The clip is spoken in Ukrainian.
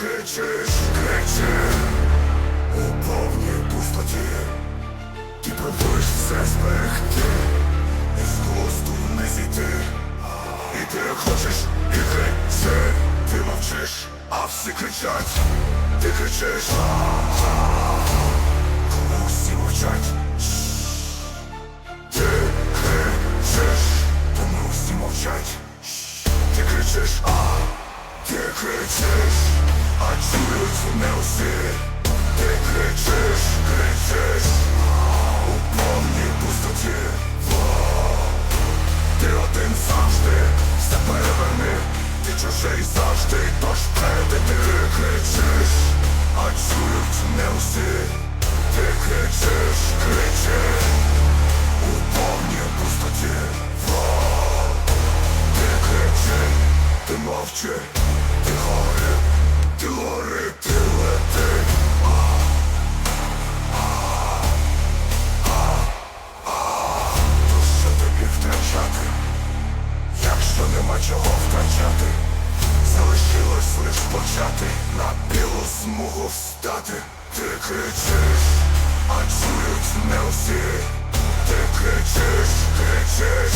кричиш, кричиш у повній пустоті. Ти пробуєш все зберегти, і з глузду не зійти. І ти хочеш, і кричи, ти мовчиш, а всі кричать, ти кричиш, коли усі мовчать. Ти кричиш, тому всі мовчать. Кричиш, а ти кричиш, а чують не усі. Ти кричиш, кричиш у повній пустоті. Ти один завжди все переверни, ти чужий завжди, тож переди ти кричиш, а чують не усі. Ти кричиш, кричиш мовчи, ти гори, ти гори, ти лети. Що тобі втрачати? Якщо нема чого втрачати, залишилось лиш почати на білу смугу встати. Ти кричиш, а чують не усі. Ти кричиш, кричиш